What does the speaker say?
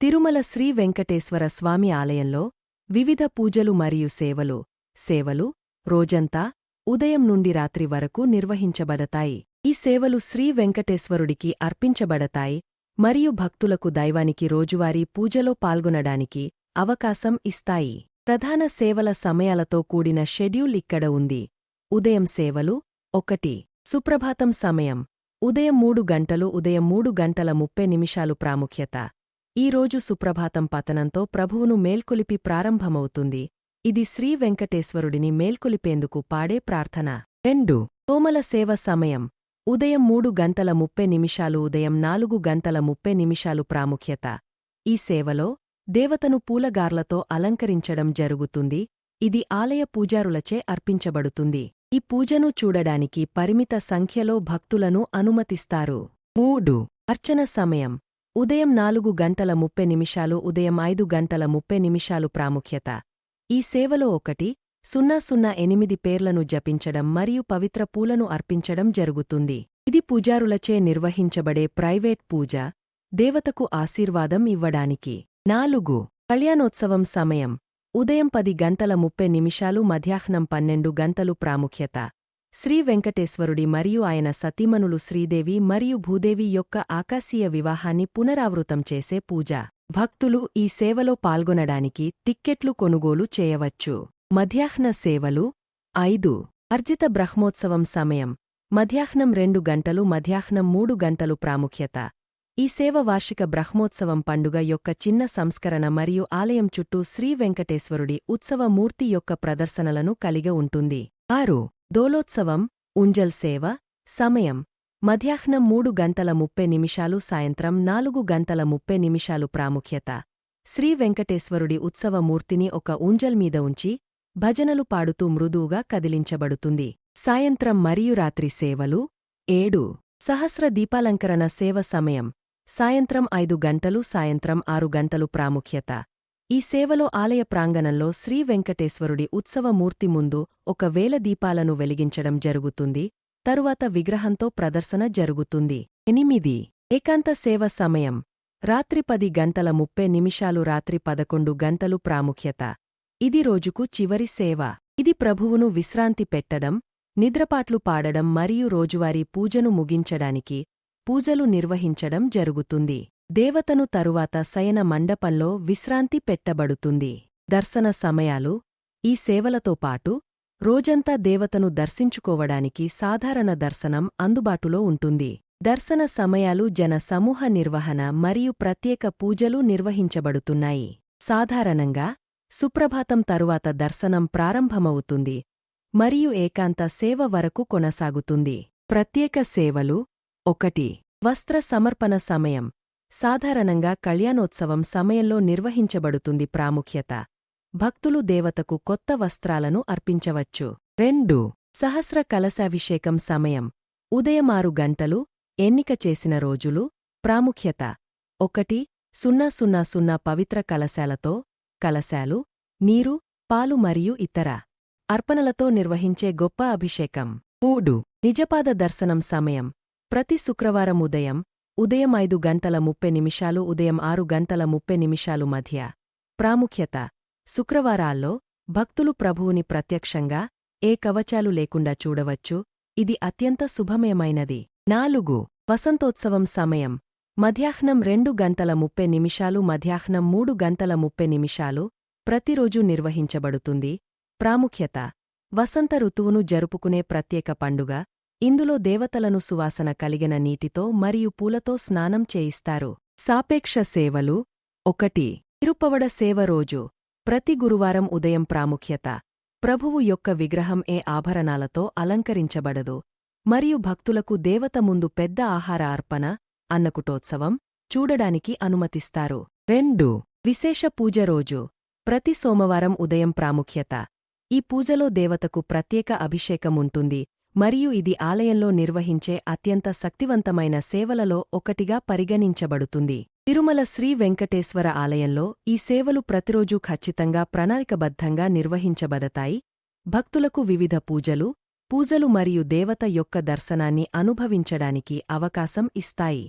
తిరుమల శ్రీ వెంకటేశ్వర స్వామి ఆలయంలో వివిధ పూజలు మరియు సేవలు సేవలు రోజంతా ఉదయం నుండి రాత్రి వరకు నిర్వహించబడతాయి. ఈ సేవలు శ్రీ వెంకటేశ్వరుడికి అర్పించబడతాయి మరియు భక్తులకు దైవానికి రోజువారీ పూజలో పాల్గొనడానికి అవకాశం ఇస్తాయి. ప్రధాన సేవల సమయాలతో కూడిన షెడ్యూల్ ఇక్కడ ఉంది. ఉదయం సేవలు ఒకటి సుప్రభాతం సమయం. ఉదయం మూడు గంటలు ఉదయం మూడు గంటల ముప్పై నిమిషాలు ప్రాముఖ్యత. ఈ రోజు సుప్రభాతం పతనంతో ప్రభువును మేల్కొలిపి ప్రారంభమవుతుంది. ఇది శ్రీ వెంకటేశ్వరుడిని మేల్కొలిపేందుకు పాడే ప్రార్థన. రెండు. తోమల సేవ సమయం. ఉదయం మూడు గంటల ముప్పై నిమిషాలు ఉదయం నాలుగు గంటల ముప్పై నిమిషాలు ప్రాముఖ్యత. ఈ సేవలో దేవతను పూలగార్లతో అలంకరించడం జరుగుతుంది. ఇది ఆలయ పూజారులచే అర్పించబడుతుంది. ఈ పూజను చూడడానికి పరిమిత సంఖ్యలో భక్తులను అనుమతిస్తారు. మూడు. అర్చన సమయం. ఉదయం నాలుగు గంటల ముప్పై నిమిషాలు ఉదయం ఐదు గంటల ముప్పై నిమిషాలు ప్రాముఖ్యత. ఈ సేవలో ఒకటి సున్నా సున్నా ఎనిమిది పేర్లను జపించడం మరియు పవిత్ర పూలను అర్పించడం జరుగుతుంది. ఇది పూజారులచే నిర్వహించబడే ప్రైవేట్ పూజ దేవతకు ఆశీర్వాదం ఇవ్వడానికి. నాలుగు కళ్యాణోత్సవం సమయం. ఉదయం పది గంటల ముప్పై నిమిషాలు మధ్యాహ్నం పన్నెండు గంటలు ప్రాముఖ్యత. శ్రీ వెంకటేశ్వరుడి మరియు ఆయన సతీమణులు శ్రీదేవి మరియు భూదేవి యొక్క ఆకాశీయ వివాహాన్ని పునరావృతం చేసే పూజ. భక్తులు ఈ సేవలో పాల్గొనడానికి టిక్కెట్లు కొనుగోలు చేయవచ్చు. మధ్యాహ్న సేవలు ఐదు. అర్జిత బ్రహ్మోత్సవం సమయం. మధ్యాహ్నం రెండు గంటలు మధ్యాహ్నం మూడు గంటలు ప్రాముఖ్యత. ఈ సేవ వార్షిక బ్రహ్మోత్సవం పండుగ యొక్క చిన్న సంస్కరణ మరియు ఆలయం చుట్టూ శ్రీ వెంకటేశ్వరుడి ఉత్సవ మూర్తి యొక్క ప్రదర్శనలను కలిగి ఉంటుంది. ఆరు. దోలోత్సవం ఉంజల్ సేవ సమయం. మధ్యాహ్నం మూడు గంటల ముప్పై నిమిషాలు సాయంత్రం నాలుగు గంటల ముప్పై నిమిషాలు ప్రాముఖ్యత. శ్రీ వెంకటేశ్వరుడి ఉత్సవమూర్తిని ఒక ఉంజల్ మీద ఉంచి భజనలు పాడుతూ మృదువుగా కదిలించబడుతుంది. సాయంత్రం మరియు రాత్రి సేవలు ఏడు. సహస్ర దీపాలంకరణ సేవ సమయం. సాయంత్రం ఐదు గంటలు సాయంత్రం ఆరు గంటలు ప్రాముఖ్యత. ఈ సేవలో ఆలయ ప్రాంగణంలో శ్రీ వెంకటేశ్వరుడి ఉత్సవమూర్తి ముందు ఒక వేల దీపాలను వెలిగించడం జరుగుతుంది తరువాత విగ్రహంతో ప్రదర్శన జరుగుతుంది. ఎనిమిది. ఏకాంత సేవ సమయం. రాత్రి పది గంటల ముప్పై నిమిషాలు రాత్రి పదకొండు గంటలు ప్రాముఖ్యత. ఇది రోజుకు చివరి సేవ. ఇది ప్రభువును విశ్రాంతి పెట్టడం నిద్రపాట్లు పాడడం మరియు రోజువారీ పూజను ముగించడానికి పూజలు నిర్వహించడం జరుగుతుంది. దేవతను తరువాత శయన మండపంలో విశ్రాంతి పెట్టబడుతుంది. దర్శన సమయాలు ఈ సేవలతో పాటు రోజంతా దేవతను దర్శించుకోవడానికి సాధారణ దర్శనం అందుబాటులో ఉంటుంది. దర్శన సమయాలు జన సమూహ నిర్వహణ మరియు ప్రత్యేక పూజలు నిర్వహించబడుతున్నాయి. సాధారణంగా సుప్రభాతం తరువాత దర్శనం ప్రారంభమవుతుంది మరియు ఏకాంత సేవ వరకు కొనసాగుతుంది. ప్రత్యేక సేవలు ఒకటి వస్త్ర సమర్పణ సమయం సాధారణంగా కళ్యాణోత్సవం సమయంలో నిర్వహించబడుతుంది ప్రాముఖ్యత. భక్తులు దేవతకు కొత్త వస్త్రాలను అర్పించవచ్చు. రెండు. సహస్ర కలశాభిషేకం సమయం. ఉదయం ఆరు గంటలు ఎన్నిక చేసిన రోజులు ప్రాముఖ్యత. ఒకటి. సున్నా సున్నా సున్నా పవిత్ర కలశాలతో కలశాలు నీరు పాలు మరియు ఇతర అర్పణలతో నిర్వహించే గొప్ప అభిషేకం. మూడు. నిజపాద దర్శనం సమయం. ప్రతి శుక్రవారం ఉదయం ఉదయం ఐదు గంటల ముప్పై నిమిషాలు ఉదయం ఆరు గంటల ముప్పై నిమిషాలు మధ్య. ప్రాముఖ్యత. శుక్రవారాల్లో భక్తులు ప్రభువుని ప్రత్యక్షంగా ఏ కవచాలు లేకుండా చూడవచ్చు. ఇది అత్యంత శుభమయమైనది. నాలుగు. వసంతోత్సవం సమయం. మధ్యాహ్నం రెండు గంటల ముప్పై నిమిషాలు మధ్యాహ్నం మూడు గంటల ముప్పై నిమిషాలు ప్రతిరోజూ నిర్వహించబడుతుంది. ప్రాముఖ్యత. వసంత ఋతువును జరుపుకునే ప్రత్యేక పండుగ. ఇందులో దేవతలను సువాసన కలిగిన నీటితో మరియు పూలతో స్నానం చేయిస్తారు. సాపేక్ష సేవలు ఒకటి. తిరుపవడ సేవ రోజు. ప్రతి గురువారం ఉదయం ప్రాముఖ్యత. ప్రభువు యొక్క విగ్రహం ఏ ఆభరణాలతో అలంకరించబడదు. మరియు భక్తులకు దేవత ముందు పెద్ద ఆహార అర్పణ అన్నకుటోత్సవం చూడడానికి అనుమతిస్తారు. రెండు. విశేష పూజ రోజు. ప్రతి సోమవారం ఉదయం ప్రాముఖ్యత. ఈ పూజలో దేవతకు ప్రత్యేక అభిషేకం ఉంటుంది. మరియు ఇది ఆలయంలో నిర్వహించే అత్యంత శక్తివంతమైన సేవలలో ఒకటిగా పరిగణించబడుతుంది. తిరుమల శ్రీ వెంకటేశ్వర ఆలయంలో ఈ సేవలు ప్రతిరోజూ ఖచ్చితంగా ప్రణాళికబద్ధంగా నిర్వహించబడతాయి. భక్తులకు వివిధ పూజలు పూజలు మరియు దేవత యొక్క దర్శనాన్ని అనుభవించడానికి అవకాశం ఇస్తాయి.